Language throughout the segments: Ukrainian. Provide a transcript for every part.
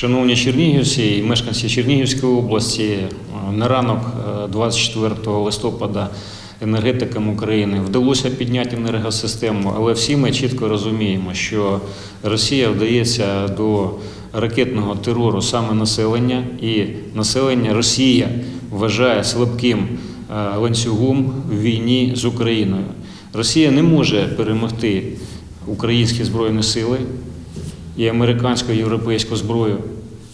Шановні чернігівці і мешканці Чернігівської області, е, на ранок е, 24 листопада енергетикам України вдалося підняти енергосистему, але всі ми чітко розуміємо, що Росія вдається до ракетного терору саме населення, і населення Росія вважає слабким е, ланцюгом в війні з Україною. Росія не може перемогти українські збройні сили і американську і європейську зброю.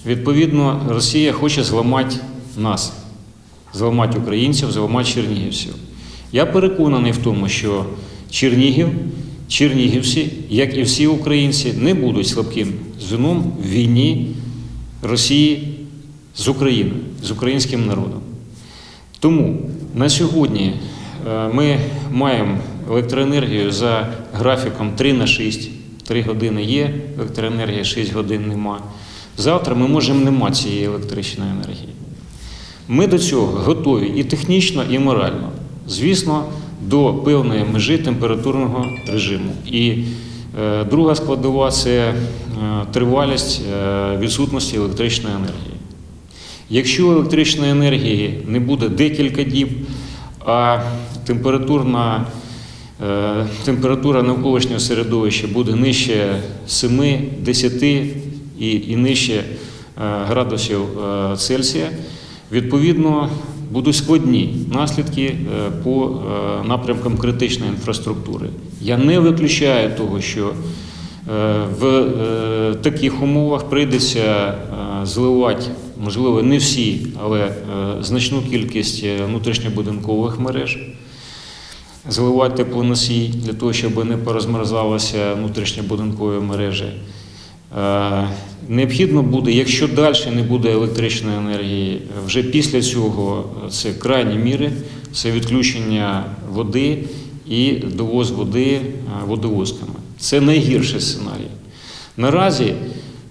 Відповідно, Росія хоче зламати нас, зламати українців, зламати чернігівців. Я переконаний в тому, що Чернігів, чернігівці, як і всі українці, не будуть слабким звіном в війні Росії з Україною, з українським народом. Тому на сьогодні е, ми маємо електроенергію за графіком 3 на 6. 3 години є електроенергія, 6 годин нема. Завтра ми можемо не мати цієї електричної енергії. Ми до цього готові і технічно, і морально. Звісно, до певної межі температурного режиму. І е, друга складова це е, тривалість е, відсутності електричної енергії. Якщо електричної енергії не буде декілька діб, а температурна, температура навколишнього середовища буде нижче 7, 10 і, нижче е, градусів е, Цельсія, відповідно будуть складні наслідки е, по е, напрямкам критичної інфраструктури. Я не виключаю того, що Е, В е, таких умовах прийдеться е, зливати, можливо, не всі, але е, значну кількість е, внутрішньобудинкових мереж, зливати теплоносій для того, щоб не порозмерзалися внутрішньобудинкові мережі. Е, Необхідно буде, якщо далі не буде електричної енергії, вже після цього це крайні міри, це відключення води і довоз води е, водовозками. Це найгірший сценарій. Наразі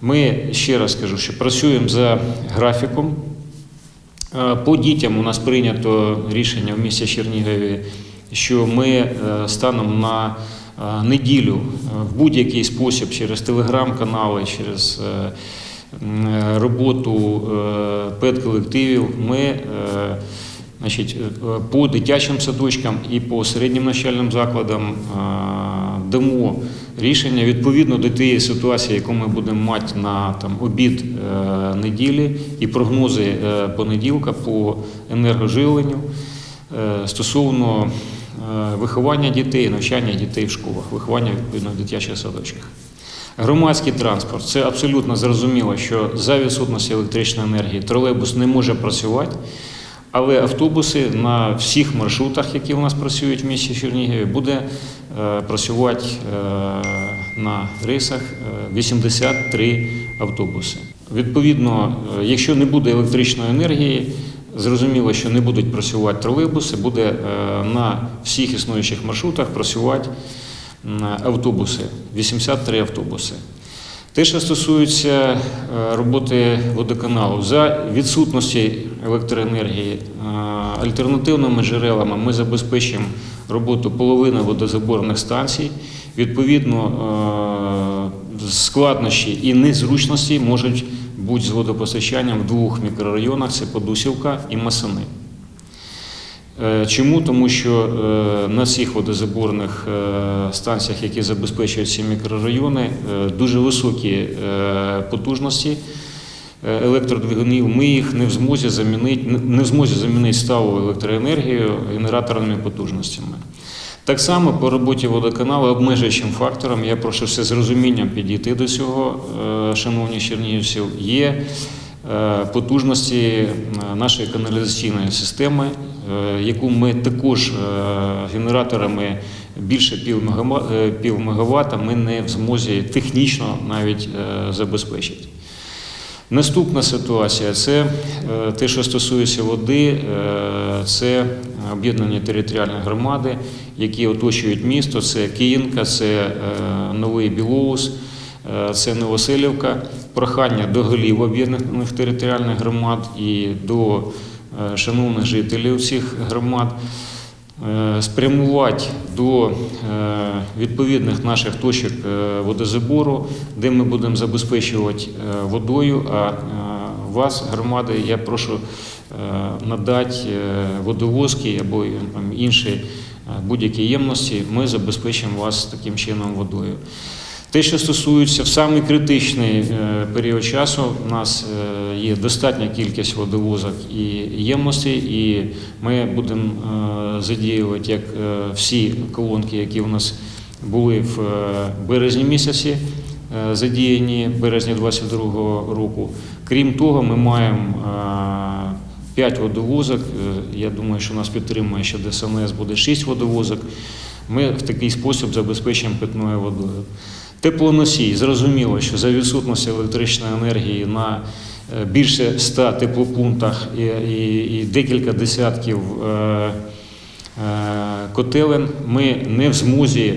ми ще раз кажу, що працюємо за графіком. Е, По дітям у нас прийнято рішення в місті Чернігові, що ми е, станом на е, неділю е, в будь-який спосіб через телеграм-канали, через роботу педколективів ми значить, по дитячим садочкам і по середнім навчальним закладам дамо рішення відповідно до тієї ситуації, яку ми будемо мати на там, обід неділі і прогнози понеділка по енергоживленню. Стосовно виховання дітей, навчання дітей в школах, виховання відповідно в дитячих садочках. Громадський транспорт це абсолютно зрозуміло, що за відсутності електричної енергії тролейбус не може працювати. Але автобуси на всіх маршрутах, які у нас працюють в місті Чернігові, буде е, працювати е, на рейсах е, 83 автобуси. Відповідно, е, якщо не буде електричної енергії, зрозуміло, що не будуть працювати тролейбуси, буде е, на всіх існуючих маршрутах працювати автобуси, 83 автобуси. Те, що стосується е, роботи водоканалу, за відсутності електроенергії е, альтернативними джерелами ми забезпечимо роботу половини водозаборних станцій. Відповідно, складнощі і незручності можуть бути з водопостачанням в двох мікрорайонах: це Подусівка і Масани. Е, Чому? Тому що е, на цих водозаборних е, станціях, які забезпечують ці мікрорайони, дуже високі потужності електродвигунів. Ми їх не в змозі замінити, не в змозі замінити сталу електроенергію генераторними потужностями. Так само по роботі водоканалу обмежуючим фактором, я прошу все з розумінням підійти до цього, е, шановні чернігівців, є е, потужності е, нашої каналізаційної системи, яку ми також генераторами більше пів мегава- пів мегаватта ми не в змозі технічно навіть забезпечити. Наступна ситуація це те, що стосується води, це об'єднані територіальні громади, які оточують місто. Це Київка, це е, Новий Білоус, е, це Новоселівка. Прохання до голів об'єднаних територіальних громад і до е, шановних жителів цих громад е, спрямувати до е, відповідних наших точок е, водозабору, де ми будемо забезпечувати е, водою. А е, вас, громади, я прошу е, надати е, водовозки або е, інші е, будь-які ємності. Ми забезпечимо вас таким чином водою. Те, що стосується в самий критичний е, період часу, у нас е, є достатня кількість водовозок і ємностей, і ми будемо е, задіювати як е, всі колонки, які у нас були в е, березні місяці, е, задіяні в березні 2022 року. Крім того, ми маємо е, 5 водовозок. Е, Я думаю, що нас підтримує ще ДСНС, буде 6 водовозок. Ми в такий спосіб забезпечуємо питною водою. Теплоносій. Зрозуміло, що за відсутності електричної енергії на е, більше 100 теплопунктах і, і, і декілька десятків е, е, котелень ми не в змозі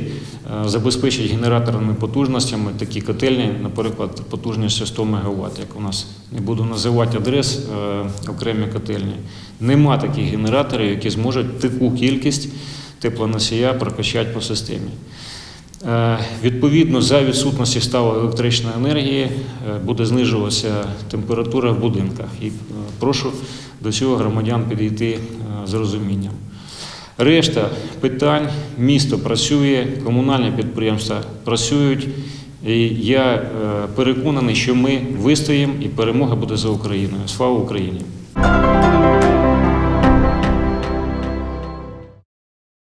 е, забезпечити генераторними потужностями такі котельні, наприклад, потужністю 100 МВт, як у нас не буду називати адрес е, окремі котельні. Нема таких генераторів, які зможуть таку кількість теплоносія прокачати по системі. Е, Відповідно, за відсутності сталої електричної енергії буде знижуватися температура в будинках. І прошу до цього громадян підійти з розумінням. Решта питань місто працює, комунальні підприємства працюють. І я е, переконаний, що ми вистоїмо і перемога буде за Україною. Слава Україні!